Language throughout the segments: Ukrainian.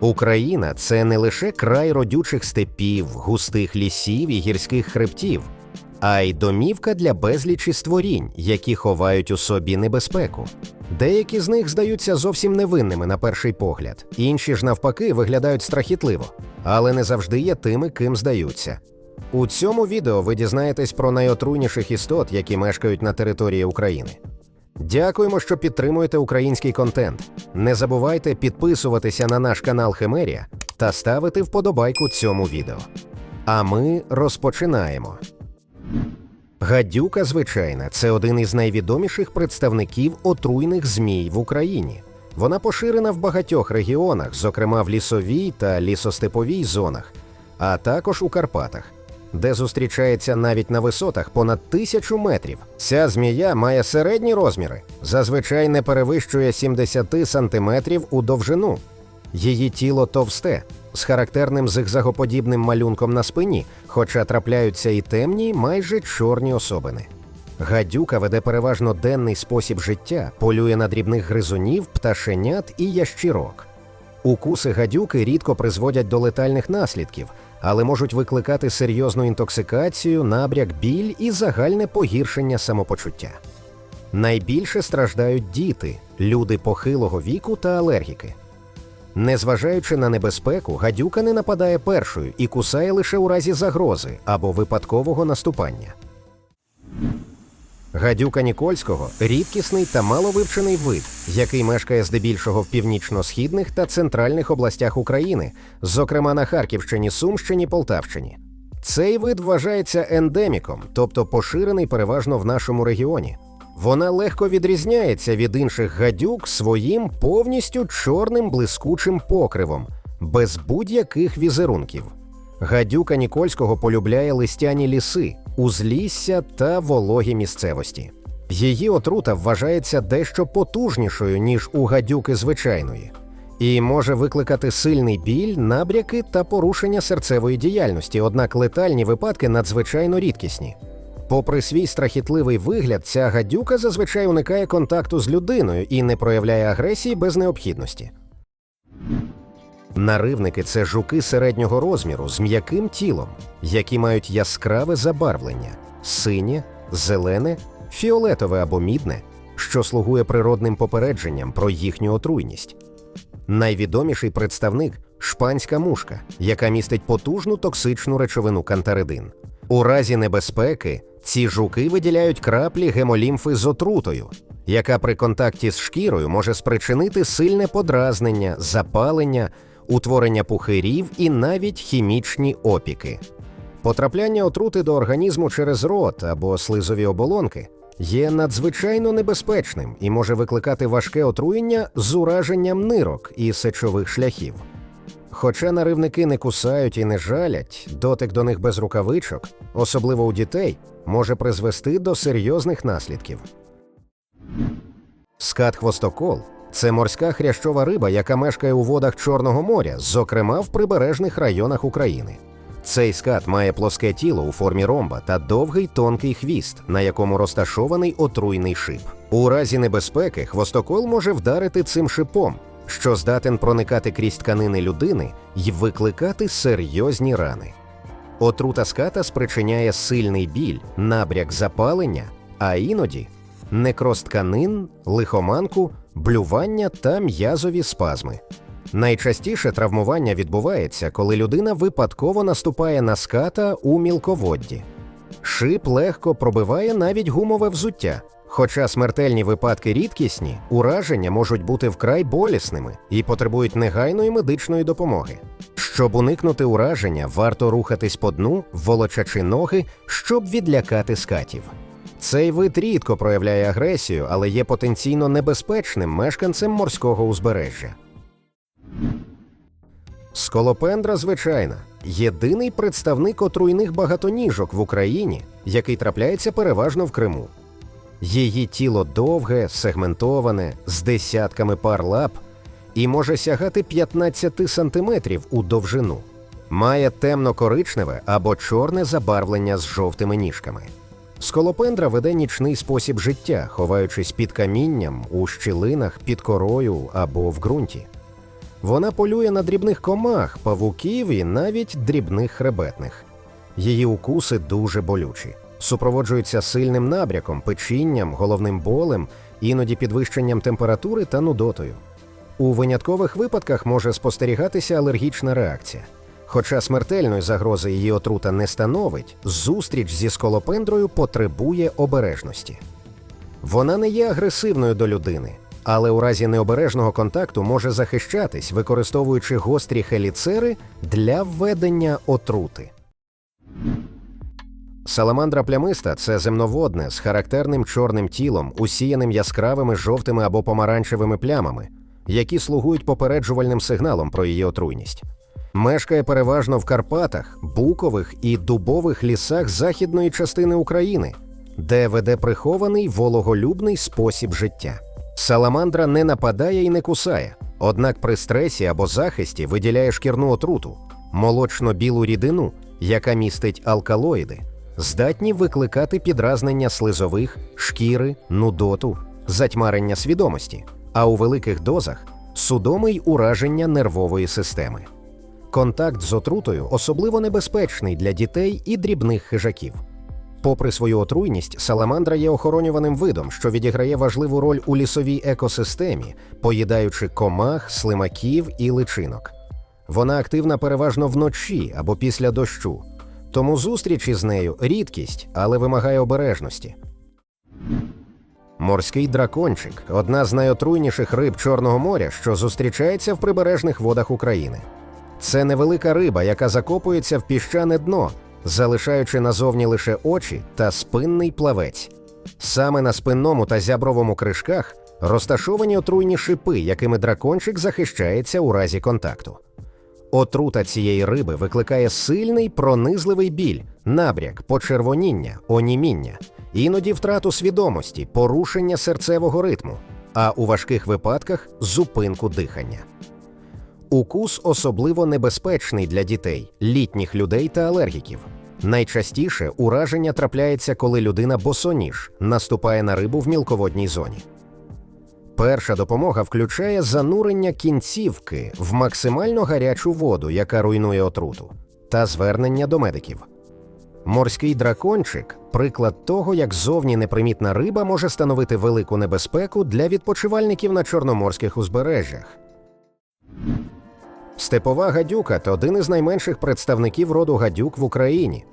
Україна це не лише край родючих степів, густих лісів і гірських хребтів, а й домівка для безлічі створінь, які ховають у собі небезпеку. Деякі з них здаються зовсім невинними на перший погляд, інші ж навпаки виглядають страхітливо, але не завжди є тими, ким здаються. У цьому відео ви дізнаєтесь про найотруйніших істот, які мешкають на території України. Дякуємо, що підтримуєте український контент. Не забувайте підписуватися на наш канал Химерія та ставити вподобайку цьому відео. А ми розпочинаємо. Гадюка звичайна це один із найвідоміших представників отруйних змій в Україні. Вона поширена в багатьох регіонах, зокрема в лісовій та лісостеповій зонах, а також у Карпатах, де зустрічається навіть на висотах понад тисячу метрів. Ця змія має середні розміри, зазвичай не перевищує 70 сантиметрів у довжину. Її тіло товсте, з характерним зигзагоподібним малюнком на спині, хоча трапляються і темні, майже чорні особини. Гадюка веде переважно денний спосіб життя, полює на дрібних гризунів, пташенят і ящірок. Укуси гадюки рідко призводять до летальних наслідків, але можуть викликати серйозну інтоксикацію, набряк, біль і загальне погіршення самопочуття. Найбільше страждають діти, люди похилого віку та алергіки. Незважаючи на небезпеку, гадюка не нападає першою і кусає лише у разі загрози або випадкового наступання. Гадюка Нікольського рідкісний та маловивчений вид, який мешкає здебільшого в північно-східних та центральних областях України, зокрема на Харківщині, Сумщині, Полтавщині. Цей вид вважається ендеміком, тобто поширений переважно в нашому регіоні. Вона легко відрізняється від інших гадюк своїм повністю чорним блискучим покривом, без будь-яких візерунків. Гадюка Нікольського полюбляє листяні ліси, узлісся та вологі місцевості. Її отрута вважається дещо потужнішою, ніж у гадюки звичайної, і може викликати сильний біль, набряки та порушення серцевої діяльності, однак летальні випадки надзвичайно рідкісні. Попри свій страхітливий вигляд, ця гадюка зазвичай уникає контакту з людиною і не проявляє агресії без необхідності. Наривники це жуки середнього розміру з м'яким тілом, які мають яскраве забарвлення синє, зелене, фіолетове або мідне, що слугує природним попередженням про їхню отруйність. Найвідоміший представник шпанська мушка, яка містить потужну токсичну речовину кантаридин. У разі небезпеки ці жуки виділяють краплі гемолімфи з отрутою, яка при контакті з шкірою може спричинити сильне подразнення, запалення, утворення пухирів і навіть хімічні опіки. Потрапляння отрути до організму через рот або слизові оболонки є надзвичайно небезпечним і може викликати важке отруєння з ураженням нирок і сечових шляхів. Хоча наривники не кусають і не жалять, дотик до них без рукавичок, особливо у дітей, може призвести до серйозних наслідків. Скат хвостокол це морська хрящова риба, яка мешкає у водах Чорного моря, зокрема в прибережних районах України. Цей скат має плоске тіло у формі ромба та довгий тонкий хвіст, на якому розташований отруйний шип. У разі небезпеки хвостокол може вдарити цим шипом, що здатен проникати крізь тканини людини і викликати серйозні рани. Отрута ската спричиняє сильний біль, набряк запалення, а іноді некроз тканин, лихоманку, блювання та м'язові спазми. Найчастіше травмування відбувається, коли людина випадково наступає на ската у мілководді. Шип легко пробиває навіть гумове взуття. Хоча смертельні випадки рідкісні, ураження можуть бути вкрай болісними і потребують негайної медичної допомоги. Щоб уникнути ураження, варто рухатись по дну, волочачи ноги, щоб відлякати скатів. Цей вид рідко проявляє агресію, але є потенційно небезпечним мешканцем морського узбережжя. Сколопендра звичайна єдиний представник отруйних багатоніжок в Україні, який трапляється переважно в Криму. Її тіло довге, сегментоване, з десятками пар лап і може сягати 15 сантиметрів у довжину. Має темно-коричневе або чорне забарвлення з жовтими ніжками. Сколопендра веде нічний спосіб життя, ховаючись під камінням, у щілинах, під корою або в ґрунті. Вона полює на дрібних комах, павуків і навіть дрібних хребетних. Її укуси дуже болючі, супроводжуються сильним набряком, печінням, головним болем, іноді підвищенням температури та нудотою. У виняткових випадках може спостерігатися алергічна реакція. Хоча смертельної загрози її отрута не становить, зустріч зі сколопендрою потребує обережності. Вона не є агресивною до людини, але у разі необережного контакту може захищатись, використовуючи гострі хеліцери для введення отрути. Саламандра плямиста це земноводне з характерним чорним тілом, усіяним яскравими жовтими або помаранчевими плямами, які слугують попереджувальним сигналом про її отруйність. Мешкає переважно в Карпатах, букових і дубових лісах західної частини України, де веде прихований вологолюбний спосіб життя. Саламандра не нападає і не кусає, однак при стресі або захисті виділяє шкірну отруту, молочно-білу рідину, яка містить алкалоїди, здатні викликати підразнення слизових, шкіри, нудоту, затьмарення свідомості, а у великих дозах судоми й ураження нервової системи. Контакт з отрутою особливо небезпечний для дітей і дрібних хижаків. Попри свою отруйність, саламандра є охоронюваним видом, що відіграє важливу роль у лісовій екосистемі, поїдаючи комах, слимаків і личинок. Вона активна переважно вночі або після дощу, тому зустріч із нею рідкість, але вимагає обережності. Морський дракончик одна з найотруйніших риб Чорного моря, що зустрічається в прибережних водах України. Це невелика риба, яка закопується в піщане дно, залишаючи назовні лише очі та спинний плавець. Саме на спинному та зябровому кришках розташовані отруйні шипи, якими дракончик захищається у разі контакту. Отрута цієї риби викликає сильний пронизливий біль, набряк, почервоніння, оніміння, іноді втрату свідомості, порушення серцевого ритму, а у важких випадках зупинку дихання. Укус особливо небезпечний для дітей, літніх людей та алергіків. Найчастіше ураження трапляється, коли людина босоніж наступає на рибу в мілководній зоні. Перша допомога включає занурення кінцівки в максимально гарячу воду, яка руйнує отруту, та звернення до медиків. Морський дракончик приклад того, як зовні непримітна риба може становити велику небезпеку для відпочивальників на чорноморських узбережжях. Степова гадюка один із найменших представників роду гадюк в Україні.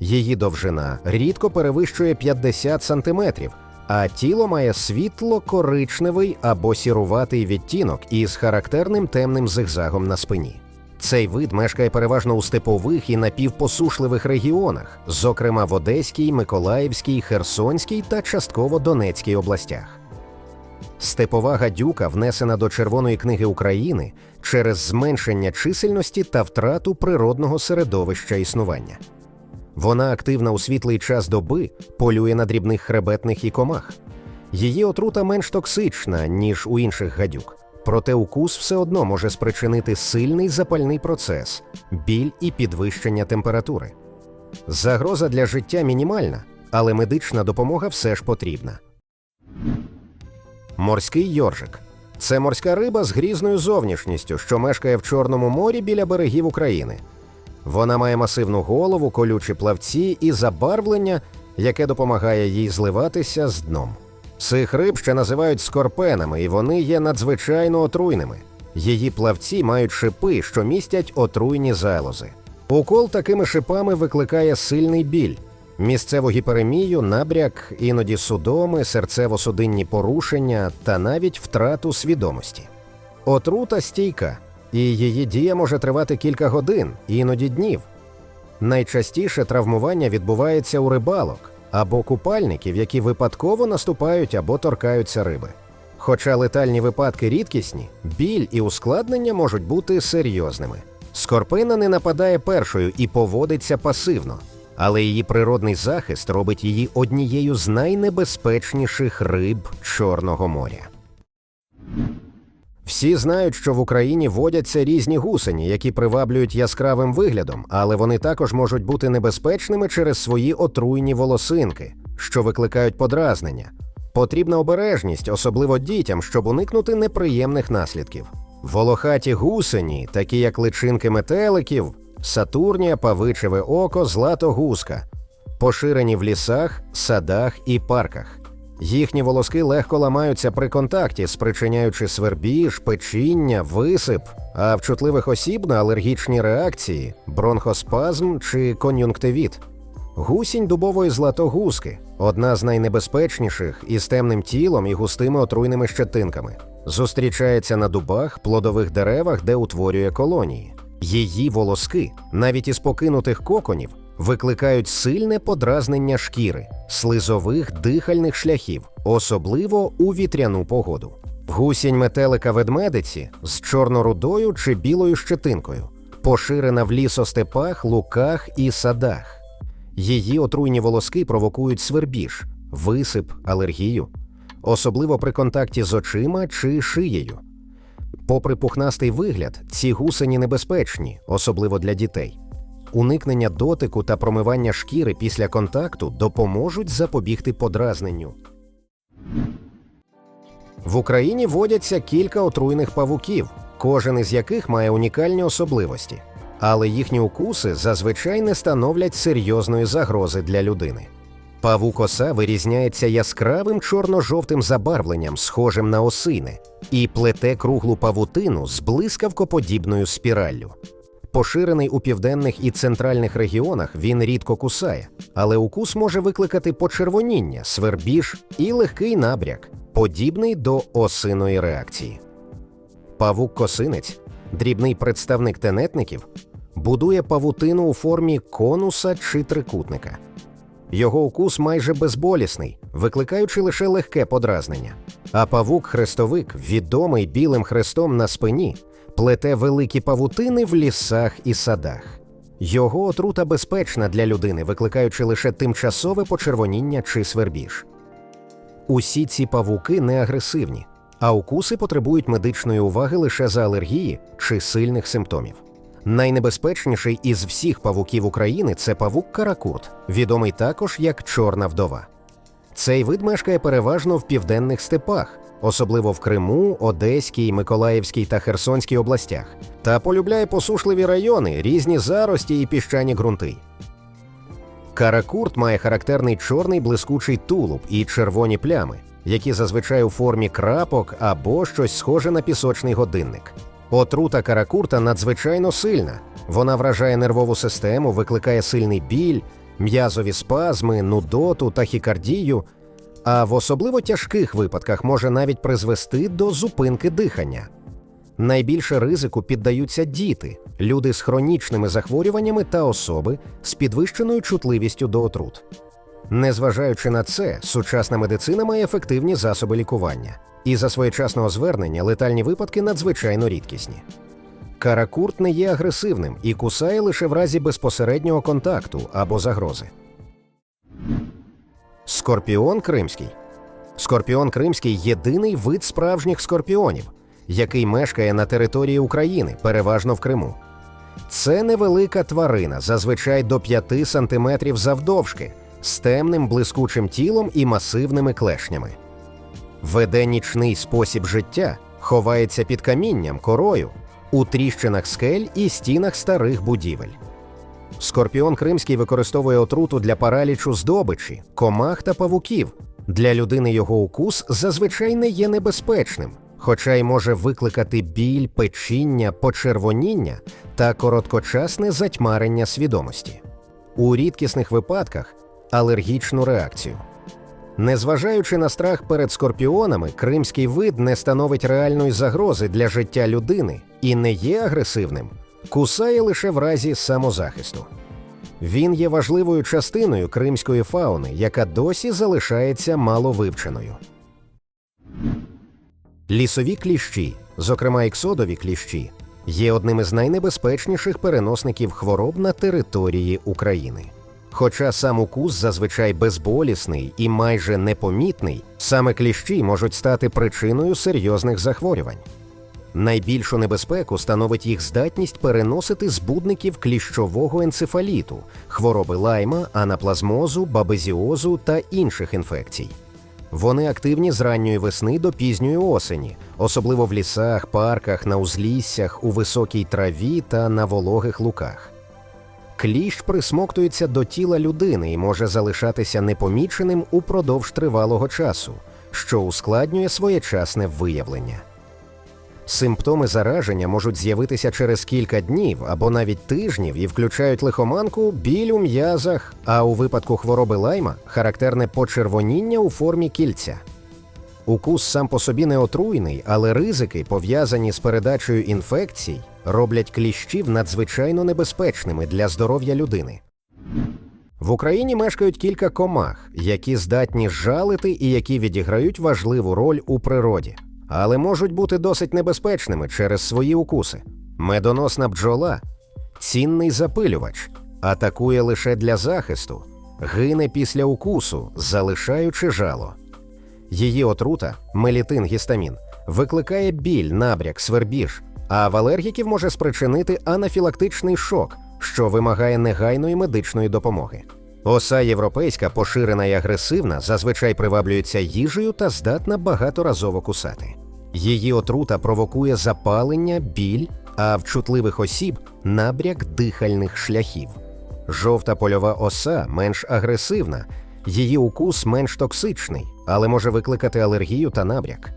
Її довжина рідко перевищує 50 сантиметрів, а тіло має світло-коричневий або сіруватий відтінок із характерним темним зигзагом на спині. Цей вид мешкає переважно у степових і напівпосушливих регіонах, зокрема в Одеській, Миколаївській, Херсонській та частково Донецькій областях. Степова гадюка внесена до Червоної книги України через зменшення чисельності та втрату природного середовища існування. Вона активна у світлий час доби, полює на дрібних хребетних і комах. Її отрута менш токсична, ніж у інших гадюк, проте укус все одно може спричинити сильний запальний процес, біль і підвищення температури. Загроза для життя мінімальна, але медична допомога все ж потрібна. Морський йоржик це морська риба з грізною зовнішністю, що мешкає в Чорному морі біля берегів України. Вона має масивну голову, колючі плавці і забарвлення, яке допомагає їй зливатися з дном. Цих риб ще називають скорпенами, і вони є надзвичайно отруйними. Її плавці мають шипи, що містять отруйні залози. Укол такими шипами викликає сильний біль, місцеву гіперемію, набряк, іноді судоми, серцево-судинні порушення та навіть втрату свідомості. Отрута стійка, і її дія може тривати кілька годин, іноді днів. Найчастіше травмування відбувається у рибалок або купальників, які випадково наступають або торкаються риби. Хоча летальні випадки рідкісні, біль і ускладнення можуть бути серйозними. Скорпина не нападає першою і поводиться пасивно, але її природний захист робить її однією з найнебезпечніших риб Чорного моря. Всі знають, що в Україні водяться різні гусені, які приваблюють яскравим виглядом, але вони також можуть бути небезпечними через свої отруйні волосинки, що викликають подразнення. Потрібна обережність, особливо дітям, щоб уникнути неприємних наслідків. Волохаті гусені, такі як личинки метеликів, сатурнія, павичеве око, златогуска, поширені в лісах, садах і парках. Їхні волоски легко ламаються при контакті, спричиняючи свербіж, печіння, висип, а в чутливих осіб на алергічні реакції, бронхоспазм чи кон'юнктивіт. Гусінь дубової златогузки одна з найнебезпечніших із темним тілом і густими отруйними щетинками. Зустрічається на дубах, плодових деревах, де утворює колонії. Її волоски, навіть із покинутих коконів, викликають сильне подразнення шкіри, слизових дихальних шляхів, особливо у вітряну погоду. Гусінь метелика ведмедиці з чорнорудою чи білою щетинкою, поширена в лісостепах, луках і садах. Її отруйні волоски провокують свербіж, висип, алергію, особливо при контакті з очима чи шиєю. Попри пухнастий вигляд, ці гусені небезпечні, особливо для дітей. Уникнення дотику та промивання шкіри після контакту допоможуть запобігти подразненню. В Україні водяться кілька отруйних павуків, кожен із яких має унікальні особливості, але їхні укуси зазвичай не становлять серйозної загрози для людини. Павук оса вирізняється яскравим чорно-жовтим забарвленням, схожим на осине, і плете круглу павутину з блискавкоподібною спіраллю. Поширений у південних і центральних регіонах, він рідко кусає, але укус може викликати почервоніння, свербіж і легкий набряк, подібний до осиної реакції. Павук-косинець, дрібний представник тенетників, будує павутину у формі конуса чи трикутника. Його укус майже безболісний, викликаючи лише легке подразнення. А павук-хрестовик, відомий білим хрестом на спині, плете великі павутини в лісах і садах. Його отрута безпечна для людини, викликаючи лише тимчасове почервоніння чи свербіж. Усі ці павуки не агресивні, а укуси потребують медичної уваги лише за алергії чи сильних симптомів. Найнебезпечніший із всіх павуків України це павук каракурт, відомий також як чорна вдова. Цей вид мешкає переважно в південних степах, особливо в Криму, Одеській, Миколаївській та Херсонській областях, та полюбляє посушливі райони, різні зарості і піщані ґрунти. Каракурт має характерний чорний блискучий тулуб і червоні плями, які зазвичай у формі крапок або щось схоже на пісочний годинник. Отрута каракурта надзвичайно сильна. Вона вражає нервову систему, викликає сильний біль, м'язові спазми, нудоту, тахікардію, а в особливо тяжких випадках може навіть призвести до зупинки дихання. Найбільше ризику піддаються діти, люди з хронічними захворюваннями та особи з підвищеною чутливістю до отрут. Незважаючи на це, сучасна медицина має ефективні засоби лікування, і за своєчасного звернення летальні випадки надзвичайно рідкісні. Каракурт не є агресивним і кусає лише в разі безпосереднього контакту або загрози. Скорпіон кримський. Скорпіон кримський єдиний вид справжніх скорпіонів, який мешкає на території України, переважно в Криму. Це невелика тварина, зазвичай до 5 см завдовжки, з темним блискучим тілом і масивними клешнями. Веде нічний спосіб життя, ховається під камінням, корою, у тріщинах скель і стінах старих будівель. Скорпіон кримський використовує отруту для паралічу здобичі, комах та павуків. Для людини його укус зазвичай не є небезпечним, хоча й може викликати біль, печіння, почервоніння та короткочасне затьмарення свідомості. У рідкісних випадках алергічну реакцію. Незважаючи на страх перед скорпіонами, кримський вид не становить реальної загрози для життя людини і не є агресивним, кусає лише в разі самозахисту. Він є важливою частиною кримської фауни, яка досі залишається маловивченою. Лісові кліщі, зокрема іксодові кліщі, є одним із найнебезпечніших переносників хвороб на території України. Хоча сам укус зазвичай безболісний і майже непомітний, саме кліщі можуть стати причиною серйозних захворювань. Найбільшу небезпеку становить їх здатність переносити збудників кліщового енцефаліту, хвороби лайма, анаплазмозу, бабезіозу та інших інфекцій. Вони активні з ранньої весни до пізньої осені, особливо в лісах, парках, на узліссях, у високій траві та на вологих луках. Кліщ присмоктується до тіла людини і може залишатися непоміченим упродовж тривалого часу, що ускладнює своєчасне виявлення. Симптоми зараження можуть з'явитися через кілька днів або навіть тижнів і включають лихоманку, біль у м'язах, а у випадку хвороби лайма характерне почервоніння у формі кільця. Укус сам по собі не отруйний, але ризики, пов'язані з передачею інфекцій, роблять кліщів надзвичайно небезпечними для здоров'я людини. В Україні мешкають кілька комах, які здатні жалити і які відіграють важливу роль у природі, але можуть бути досить небезпечними через свої укуси. Медоносна бджола цінний запилювач, атакує лише для захисту, гине після укусу, залишаючи жало. Її отрута, мелітин гістамін, викликає біль, набряк, свербіж, а в алергіків може спричинити анафілактичний шок, що вимагає негайної медичної допомоги. Оса європейська, поширена і агресивна, зазвичай приваблюється їжею та здатна багаторазово кусати. Її отрута провокує запалення, біль, а в чутливих осіб набряк дихальних шляхів. Жовта польова оса менш агресивна, її укус менш токсичний, але може викликати алергію та набряк.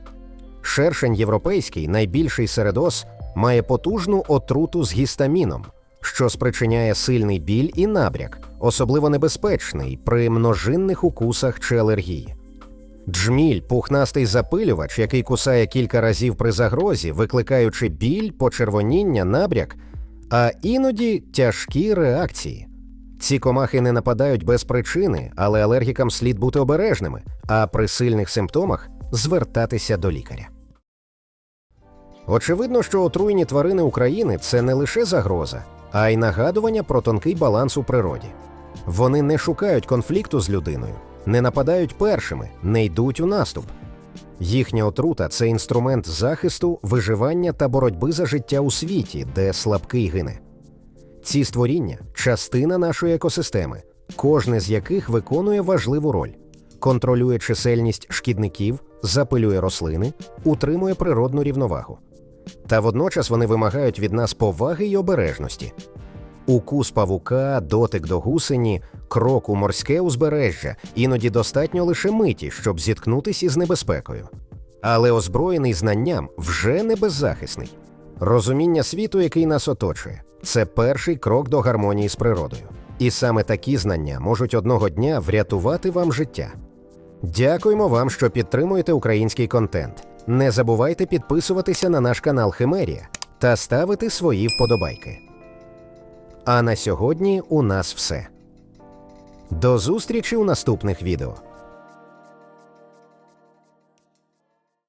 Шершень європейський, найбільший серед ос, має потужну отруту з гістаміном, що спричиняє сильний біль і набряк, особливо небезпечний при множинних укусах чи алергії. Джміль пухнастий запилювач, який кусає кілька разів при загрозі, викликаючи біль, почервоніння, набряк, а іноді тяжкі реакції. Ці комахи не нападають без причини, але алергікам слід бути обережними, а при сильних симптомах звертатися до лікаря. Очевидно, що отруйні тварини України це не лише загроза, а й нагадування про тонкий баланс у природі. Вони не шукають конфлікту з людиною, не нападають першими, не йдуть у наступ. Їхня отрута це інструмент захисту, виживання та боротьби за життя у світі, де слабкий гине. Ці створіння частина нашої екосистеми, кожне з яких виконує важливу роль, контролює чисельність шкідників, запилює рослини, утримує природну рівновагу. Та водночас вони вимагають від нас поваги й обережності. Укус павука, дотик до гусені, крок у морське узбережжя іноді достатньо лише миті, щоб зіткнутися із небезпекою. Але озброєний знанням вже не беззахисний. Розуміння світу, який нас оточує, це перший крок до гармонії з природою. І саме такі знання можуть одного дня врятувати вам життя. Дякуємо вам, що підтримуєте український контент. Не забувайте підписуватися на наш канал Химерія та ставити свої вподобайки. А на сьогодні у нас все. До зустрічі у наступних відео.